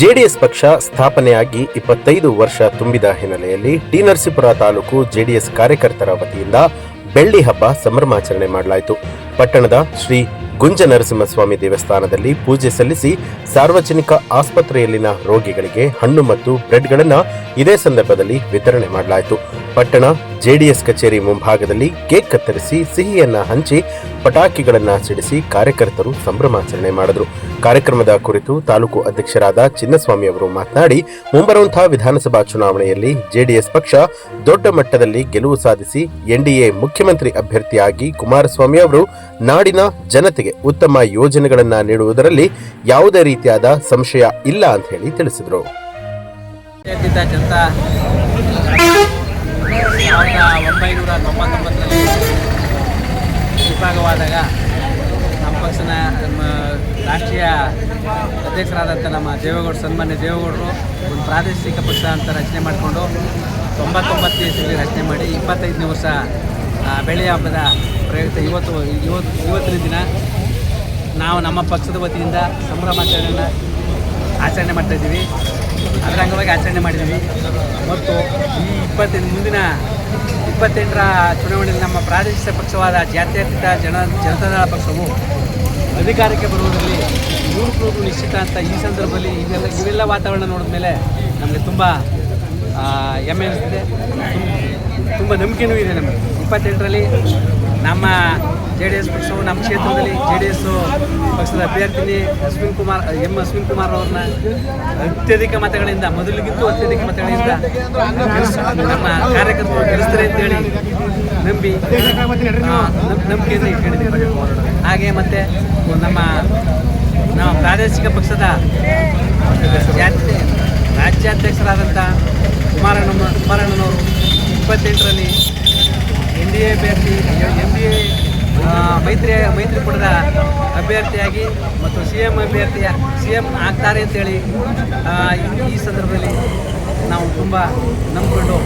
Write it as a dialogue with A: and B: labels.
A: JDS ಪಕ್ಷ ಸ್ಥಾಪನೆಯಾಗಿ ಇಪ್ಪತ್ತೈದು ವರ್ಷ ತುಂಬಿದ ಹಿನ್ನೆಲೆಯಲ್ಲಿ ಟಿ ನರಸೀಪುರ ತಾಲೂಕು ಜೆಡಿಎಸ್ ಕಾರ್ಯಕರ್ತರ ವತಿಯಿಂದ ಬೆಳ್ಳಿ ಹಬ್ಬ ಸಂಭ್ರಮಾಚರಣೆ ಮಾಡಲಾಯಿತು. ಪಟ್ಟಣದ ಶ್ರೀ ಗುಂಜ ನರಸಿಂಹಸ್ವಾಮಿ ದೇವಸ್ಥಾನದಲ್ಲಿ ಪೂಜೆ ಸಲ್ಲಿಸಿ ಸಾರ್ವಜನಿಕ ಆಸ್ಪತ್ರೆಯಲ್ಲಿನ ರೋಗಿಗಳಿಗೆ ಹಣ್ಣು ಮತ್ತು ಬ್ರೆಡ್ಗಳನ್ನು ಇದೇ ಸಂದರ್ಭದಲ್ಲಿ ವಿತರಣೆ ಮಾಡಲಾಯಿತು. ಪಟ್ಟಣ ಜೆಡಿಎಸ್ ಕಚೇರಿ ಮುಂಭಾಗದಲ್ಲಿ ಕೇಕ್ ಕತ್ತರಿಸಿ ಸಿಹಿಯನ್ನ ಹಂಚಿ ಪಟಾಕಿಗಳನ್ನ ಸಿಡಿಸಿ ಕಾರ್ಯಕರ್ತರು ಸಂಭ್ರಮಾಚರಣೆ ಮಾಡಿದರು. ಕಾರ್ಯಕ್ರಮದ ಕುರಿತು ತಾಲೂಕು ಅಧ್ಯಕ್ಷರಾದ ಚಿನ್ನಸ್ವಾಮಿ ಅವರು ಮಾತನಾಡಿ, ಮುಂಬರುವಂತಹ ವಿಧಾನಸಭಾ ಚುನಾವಣೆಯಲ್ಲಿ ಜೆಡಿಎಸ್ ಪಕ್ಷ ದೊಡ್ಡ ಮಟ್ಟದಲ್ಲಿ ಗೆಲುವು ಸಾಧಿಸಿ ಎನ್ಡಿಎ ಮುಖ್ಯಮಂತ್ರಿ ಅಭ್ಯರ್ಥಿಯಾಗಿ ಕುಮಾರಸ್ವಾಮಿ ಅವರು ನಾಡಿನ ಜನತೆಗೆ ಉತ್ತಮ ಯೋಜನೆಗಳನ್ನು ನೀಡುವುದರಲ್ಲಿ ಯಾವುದೇ ರೀತಿಯಾದ ಸಂಶಯ ಇಲ್ಲ ಅಂತ ಹೇಳಿ ತಿಳಿಸಿದರು.
B: ಸಾವಿರದ ತೊಂಬತ್ತೊಂಬತ್ತರಲ್ಲಿ ವಿಭಾಗವಾದಾಗ ನಮ್ಮ ಪಕ್ಷನ ನಮ್ಮ ರಾಷ್ಟ್ರೀಯ ಅಧ್ಯಕ್ಷರಾದಂಥ ನಮ್ಮ ದೇವೇಗೌಡರು ಸನ್ಮಾನ್ಯ ದೇವೇಗೌಡರು ಒಂದು ಪ್ರಾದೇಶಿಕ ಪಕ್ಷ ಅಂತ ರಚನೆ ಮಾಡಿಕೊಂಡು ತೊಂಬತ್ತೊಂಬತ್ತು ಇಸವಿಯಲ್ಲಿ ರಚನೆ ಮಾಡಿ ಇಪ್ಪತ್ತೈದನೇ ವರ್ಷ ಆ, ಬೆಳ್ಳಿ ಹಬ್ಬದ ಪ್ರಯುಕ್ತ ಇವತ್ತು ಇವತ್ತು ಇವತ್ತಿನ ದಿನ ನಾವು ನಮ್ಮ ಪಕ್ಷದ ವತಿಯಿಂದ ಸಂಭ್ರಮಾಚರಣೆಯನ್ನು ಆಚರಣೆ ಮಾಡ್ತಾಯಿದ್ದೀವಿ ಅದರ ಅಂಗವಾಗಿ ಆಚರಣೆ ಮಾಡಿದ್ದೀವಿ. ಮತ್ತು ಈ ಇಪ್ಪತ್ತೆಂಟು ಮುಂದಿನ ಇಪ್ಪತ್ತೆಂಟರ ಚುನಾವಣೆಯಲ್ಲಿ ನಮ್ಮ ಪ್ರಾದೇಶಿಕ ಪಕ್ಷವಾದ ಜಾತ್ಯತೀತ ಜನ ಜನತಾದಳ ಪಕ್ಷವು ಅಧಿಕಾರಕ್ಕೆ ಬರುವುದರಲ್ಲಿ ನೂರು ನೂರು ನಿಶ್ಚಿತ ಅಂತ ಈ ಸಂದರ್ಭದಲ್ಲಿ ಇವೆಲ್ಲ ಇವೆಲ್ಲ ವಾತಾವರಣ ನೋಡಿದ ಮೇಲೆ ನಮಗೆ ತುಂಬ ಹೆಮ್ಮೆ ಅನಿಸ್ತಿದೆ. ತುಂಬ ನಂಬಿಕೆನೂ ಇದೆ ನಮಗೆ. ಇಪ್ಪತ್ತೆಂಟರಲ್ಲಿ ನಮ್ಮ ಜೆ ಡಿ ಎಸ್ ಪಕ್ಷವು ನಮ್ಮ ಕ್ಷೇತ್ರದಲ್ಲಿ ಜೆ ಡಿ ಎಸ್ ಪಕ್ಷದ ಅಭ್ಯರ್ಥಿನಿ ಅಶ್ವಿನ್ ಕುಮಾರ್, ಎಂ ಅಶ್ವಿನ್ ಕುಮಾರ್ ಅವ್ರನ್ನ ಅತ್ಯಧಿಕ ಮತಗಳಿಂದ ಮೊದಲಿಗಿಂತೂ ಅತ್ಯಧಿಕ ಮತಗಳಿಂದ ನಮ್ಮ ಕಾರ್ಯಕರ್ತರು ಗೆಲ್ಲಿಸ್ತಾರೆ ಅಂತೇಳಿ ನಂಬಿ ನಂಬಿಕೆಯಿಂದ ಇಟ್ಕೊಂಡಿದ್ದೀವಿ ಹಾಗೆ ಮತ್ತು ನಮ್ಮ ನಮ್ಮ ಪ್ರಾದೇಶಿಕ ಪಕ್ಷದ ರಾಜ್ಯಾಧ್ಯಕ್ಷರಾದಂಥ ಕುಮಾರಣ್ಣ ಕುಮಾರಣ್ಣನವರು ಇಪ್ಪತ್ತೆಂಟರಲ್ಲಿ ಎನ್ ಡಿ ಎ ಅಭ್ಯರ್ಥಿ ಎನ್ ಡಿ ಎ ಮೈತ್ರಿ ಮೈತ್ರಿಕೂಟದ ಅಭ್ಯರ್ಥಿಯಾಗಿ ಮತ್ತು ಸಿ ಎಂ ಅಭ್ಯರ್ಥಿಯ ಸಿ ಎಂ ಆಗ್ತಾರೆ ಅಂತೇಳಿ ಈ ಸಂದರ್ಭದಲ್ಲಿ ನಾವು ತುಂಬ ನಂಬಿಕೊಂಡು